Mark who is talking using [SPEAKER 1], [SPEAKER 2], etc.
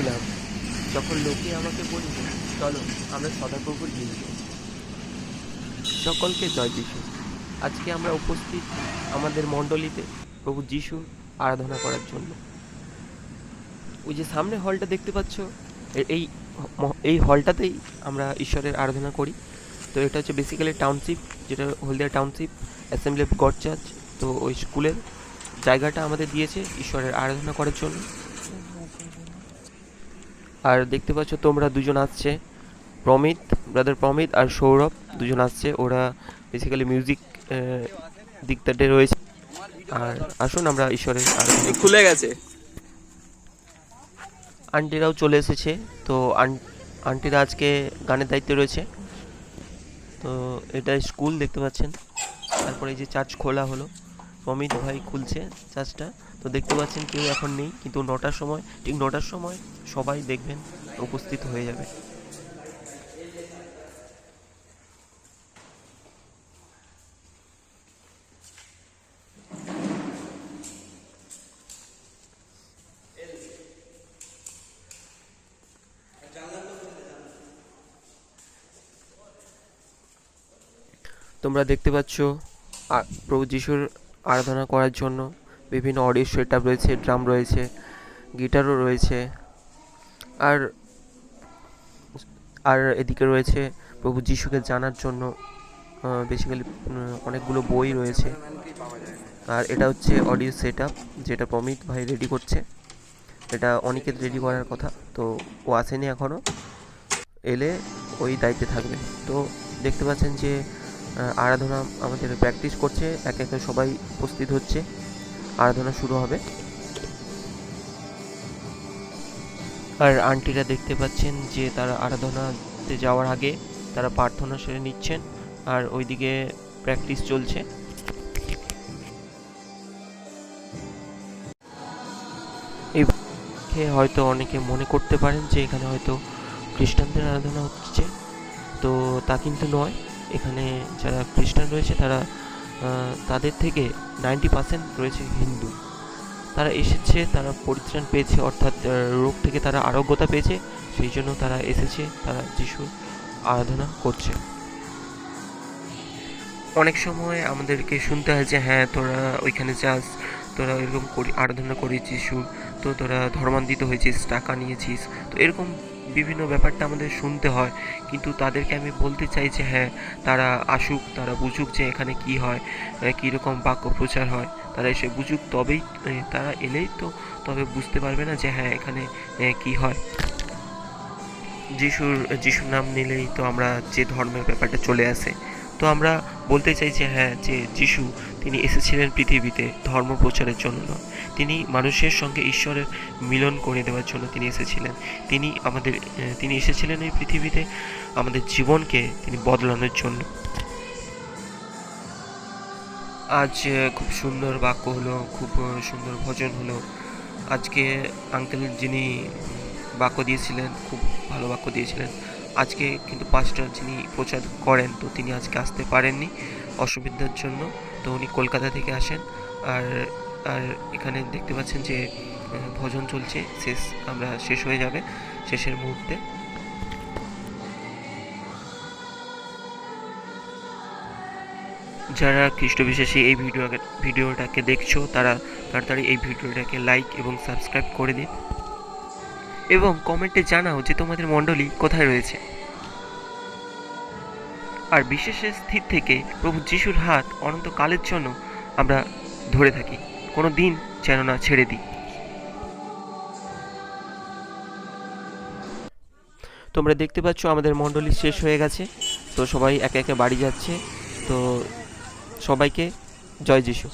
[SPEAKER 1] নিলাম যখন লোকে আমাকে বলল, চলো, আমরা সদাপ্রভুর গিয়ে সকলকে জয় যিশু। আজকে আমরা উপস্থিত আমাদের মণ্ডলীতে প্রভু যিশু আরাধনা করার জন্য। ওই যে সামনে হলটা দেখতে পাচ্ছ এই এই হলটাতেই আমরা ঈশ্বরের আরাধনা করি। তো এটা হচ্ছে বেসিক্যালি টাউনশিপ যেটা Haldia township assembly of God church তো ওই স্কুলের জায়গাটা আমাদের দিয়েছে ঈশ্বরের আরাধনা করার জন্য। আর দেখতে পাচ্ছ তোমরা দুজন আসছে। প্রমিত ব্রাদার প্রমিত আর সৌরভ দুজন আসছে। ওরা বেসিক্যালি মিউজিক দিকটাতে রয়েছে। আর আসুন আমরা ঈশ্বরের আরাধনা
[SPEAKER 2] খুলে গেছে।
[SPEAKER 1] আন্টিরাও চলে এসেছে। তো আন্টিরা আজকে গানের দায়িত্বে রয়েছে। তো এটা স্কুল দেখতে পাচ্ছেন। তারপরে এই যে চার্চ খোলা হলো। অমিত ভাই খুলছে চার্চটা। তো দেখতে পাচ্ছেন কেউ এখন নেই, কিন্তু নটার সময়, ঠিক নটার সময় সবাই দেখবেন উপস্থিত হয়ে যাবে। তোমরা দেখতে পাচ্ছ প্রভু যিশুর আরাধনা করার জন্য বিভিন্ন অডিও সেট রয়েছে, ড্রাম রয়েছে, গিটারও রয়েছে। আর আর এদিকে রয়েছে প্রভু যিশুকে জানার জন্য বেসিক্যালি অনেকগুলো বই রয়েছে। আর এটা হচ্ছে অডিও সেট আপ যেটা প্রমিত ভাই রেডি করছে। এটা অনিকেত রেডি করার কথা, তো ও আসেনি এখনও এলে ওই দায়িত্বে থাকবে। তো দেখতে পাচ্ছেন যে আরাধনা আমাদের প্র্যাকটিস করছে, একে একে সবাই উপস্থিত হচ্ছে। আরাধনা শুরু হবে। আর আন্টিরা দেখতে পাচ্ছেন যে তারা আরাধনাতে যাওয়ার আগে তারা প্রার্থনা সেরে নিচ্ছেন, আর ওইদিকে প্র্যাকটিস চলছে। এই হয়তো অনেকে মনে করতে পারেন যে এখানে হয়তো খ্রিস্টানদের আরাধনা হচ্ছে, তো তা কিন্তু নয়। এখানে যারা খ্রিস্টান রয়েছে তারা তাদের থেকে নাইনটি পার্সেন্ট রয়েছে হিন্দু। তারা এসেছে, তারা পরিত্রাণ পেয়েছে, অর্থাৎ রোগ থেকে তারা আরোগ্যতা পেয়েছে, সেই জন্য তারা এসেছে, তারা যিশুর আরাধনা করছে। অনেক সময় আমাদেরকে শুনতে হয় যে হ্যাঁ তোরা ওইখানে যাস, তোরা এরকম করি, আরাধনা যিশু তো তোরা ধর্মান্বিত হয়েছিস, টাকা নিয়েছিস, তো এরকম বিভিন্ন ব্যাপারটা আমাদের শুনতে হয়। কিন্তু তাদেরকে আমি বলতে চাই যে হ্যাঁ তারা আসুক, তারা বুঝুক যে এখানে কি হয় কীরকম বাক্য প্রচার হয়। তারা এসে বুঝুক, তবেই তারা এলেই তো তবে বুঝতে পারবে না যে হ্যাঁ এখানে কি হয়। যিশুর যিশুর নাম নিলেই তো আমরা যে ধর্মের ব্যাপারটা চলে আসে। তো আমরা বলতে চাই যে হ্যাঁ যে যিশু, তিনি এসেছিলেন পৃথিবীতে ধর্ম প্রচারের জন্য। নয় তিনি মানুষের সঙ্গে ঈশ্বরের মিলন করে দেওয়ার জন্য তিনি এসেছিলেন। তিনি আমাদের তিনি এসেছিলেন এই পৃথিবীতে আমাদের জীবনকে তিনি বদলানোর জন্য। আজ খুব সুন্দর বাক্য হলো, খুব সুন্দর ভজন হলো। আজকে আঙ্কেল যিনি বাক্য দিয়েছিলেন, খুব ভালো বাক্য দিয়েছিলেন। আজকে কিন্তু পাঁচটা যিনি প্রচার করেন, তো তিনি আজকে আসতে পারেননি অসুবিধার জন্য। তো উনি কলকাতা থেকে আসেন। আর আর এখানে দেখতে পাচ্ছেন যে ভজন চলছে। শেষ, আমরা শেষ হয়ে যাবে শেষের মুহূর্তে। যারা খ্রিস্ট বিশ্বাসী এই ভিডিও ভিডিওটাকে দেখছ, তারা তাড়াতাড়ি এই ভিডিওটাকে লাইক এবং সাবস্ক্রাইব করে দিন। এবং কমেন্টে জানাও যে তোমাদের মণ্ডলী কোথায় রয়েছে। আর বিশেষের স্থির থেকে প্রভু যিশুর হাত অনন্তকালের জন্য আমরা ধরে থাকি। কোনো দিন যেন না ছেড়ে দিই। তোমরা দেখতে পাচ্ছ আমাদের মণ্ডলী শেষ হয়ে গেছে। তো সবাই একে একে বাড়ি যাচ্ছে। তো সবাইকে জয় যিশু।